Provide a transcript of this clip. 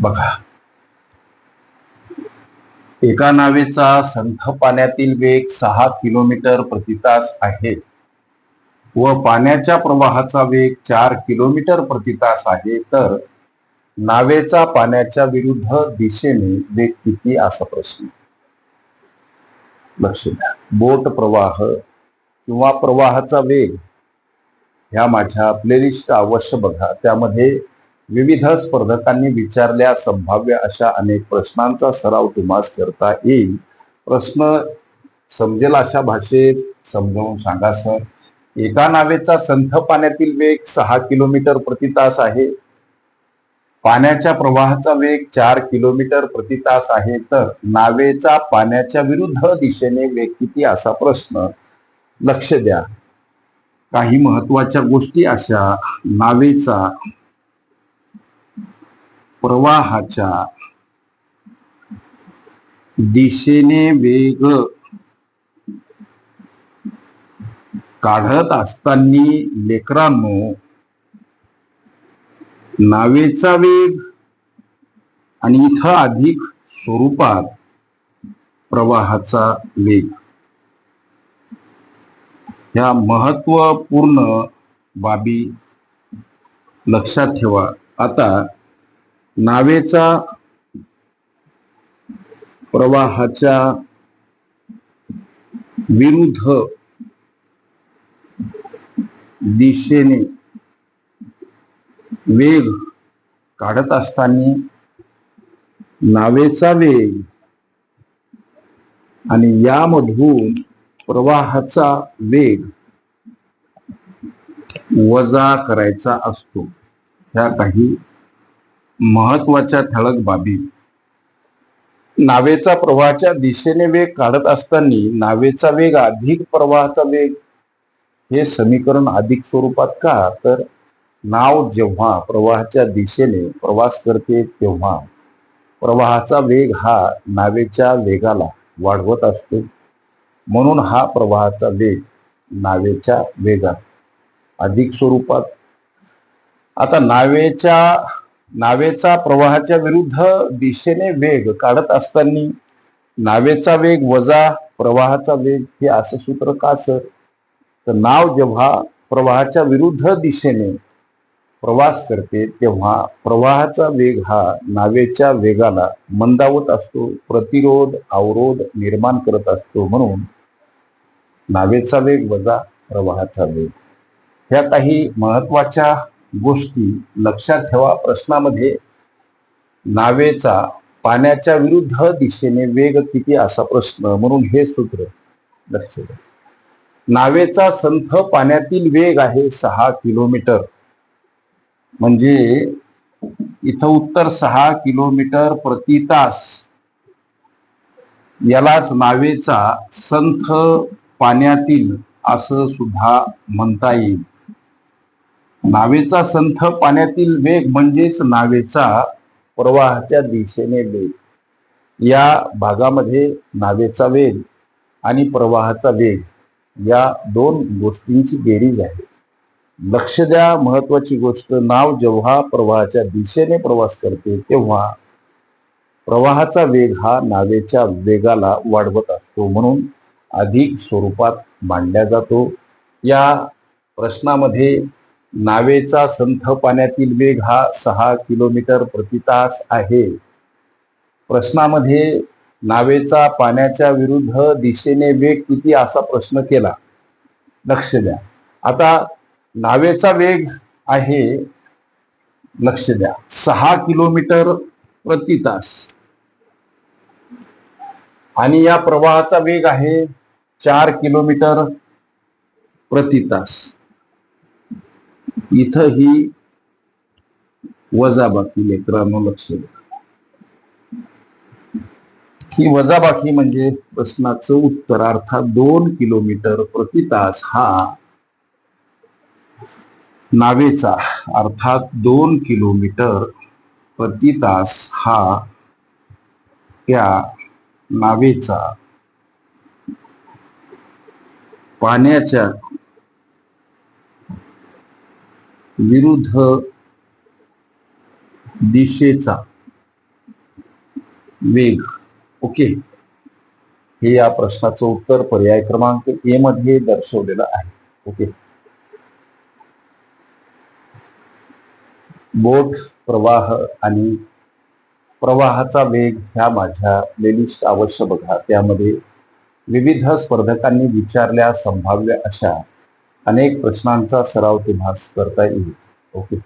बघा. एका नावेचा संथ पाण्यातील वेग सहा किलोमीटर प्रतितास आहे. व पाण्याच्या प्रवाहाचा वेग चार किलोमीटर प्रति तास आहे. तर नावेचा पाण्याच्या विरुद्ध दिशेने वेग किती असा प्रश्न. लक्ष द्या. बोट प्रवाह किंवा प्रवाहाचा वेग ह्या माझ्या प्लेलिस्ट अवश्य बघा. त्यामध्ये विविध स्पर्धकांनी विचारल्या संभाव्य अशा अनेक प्रश्नांचा सराव तुम्हास करता येईल. प्रश्न समजेल अशा भाषेत समजावून सांगा सर. एका नावेचा संथ पाण्यातील वेग सहा किलोमीटर प्रति तास आहे. पाण्याच्या प्रवाहाचा वेग चार किलोमीटर प्रति तास आहे. तर नावेचा पाण्याच्या विरुद्ध दिशेने वेग किती असा प्रश्न लक्ष द्या. काही महत्त्वाच्या गोष्टी अशा. नावेचा प्रवाहाच्या दिशेने वेग काढत असताना लेकरांनो नावेचा वेग आणि इथं अधिक स्वरूपात प्रवाहाचा वेग. ह्या महत्त्वपूर्ण बाबी लक्षात ठेवा. आता नावेचा प्रवाहाच्या विरुद्ध दिशेने वेग काढत असताना नावेचा वेग आणि यामधून प्रवाहाचा वेग वजा करायचा असतो. ह्या काही महत्त्वाच्या ठळक बाबी. नावेचा प्रवाहाच्या दिशेने वेग काढत असताना नावेचा वेग अधिक प्रवाहाचा वेग. हे समीकरण अधिक स्वरूपात का? तर नाव जेव्हा प्रवाहाच्या दिशेने प्रवास करते तेव्हा. प्रवाहाचा वेग हा नावेच्या वेगाला वाढवत असतो. म्हणून हा प्रवाहाचा वेग नावेच्या वेगात अधिक स्वरूपात. आता नावेच्या नावेचा प्रवाहाच्या विरुद्ध दिशेने वेग काढत असताना नावेचा वेग वजा प्रवाहाचा वेग हे असं सूत्र का सर तर नाव जेव्हा प्रवाहाच्या विरुद्ध दिशेने प्रवास करते तेव्हा प्रवाहाचा वेग हा नावेच्या वेगाला मंदावत असतो प्रतिरोध अवरोध निर्माण करत असतो. म्हणून नावेचा वेग वजा प्रवाहाचा वेग. ह्या काही महत्त्वाच्या गोष्टी लक्षात ठेवा. प्रश्नामध्ये नावेचा पाण्याच्या विरुद्ध दिशेने वेग किती असा प्रश्न म्हणून हे सूत्र लक्ष द्या. नावेचा संथ पाण्यातील वेग आहे सहा किलोमीटर. म्हणजे इथं उत्तर सहा किलोमीटर प्रति तास. यालाच नावेचा संथ पाण्यातील असं सुद्धा म्हणता येईल. नावेचा संथ पाण्यातील वेग म्हणजेच नावेचा प्रवाहाच्या दिशेने वेग. या भागामध्ये नावेचा वेग आणि प्रवाहाचा वेग या दोन गोष्टींची बेरीज आहे. लक्ष द्या महत्वाची गोष्ट नाव जेव्हा प्रवाहाच्या दिशेने प्रवास करते तेव्हा प्रवाहाचा वेग हा नावेच्या वेगाला वाढवत असतो म्हणून अधिक स्वरूपात मांडला जातो. या प्रश्नामध्ये नावेचा संथ पाण्यातील वेग हा सहा किलोमीटर प्रतितास आहे. प्रश्नामध्ये नावेचा पाण्याच्या विरुद्ध दिशेने वेग किती असा प्रश्न केला? लक्ष द्या. आता नावेचा वेग आहे लक्ष द्या. सहा किलोमीटर प्रतितास आणि या प्रवाहाचा वेग आहे चार किलोमीटर प्रतितास इथं ही वजाबाकी लेकरांनो लक्ष द्या. ही वजाबाकी म्हणजे प्रश्नाचं उत्तर अर्थात दोन किलोमीटर प्रति तास हा नावेचा अर्थात दोन किलोमीटर प्रति तास हा त्या नावेचा पाण्याच्या विरुद्ध दिशेचा वेग. ओके? हे या प्रश्नाचं उत्तर पर्याय क्रमांक ए मध्ये दर्शवलेलं आहे. ओके? बोट प्रवाह आणि प्रवाहाचा वेग ह्या माझ्या प्लेलिस्ट अवश्य बघा. त्यामध्ये विविध स्पर्धकांनी विचारल्या संभाव्य अशा अनेक प्रश्नांचा सराव तुम्हाला करता येईल. ओके.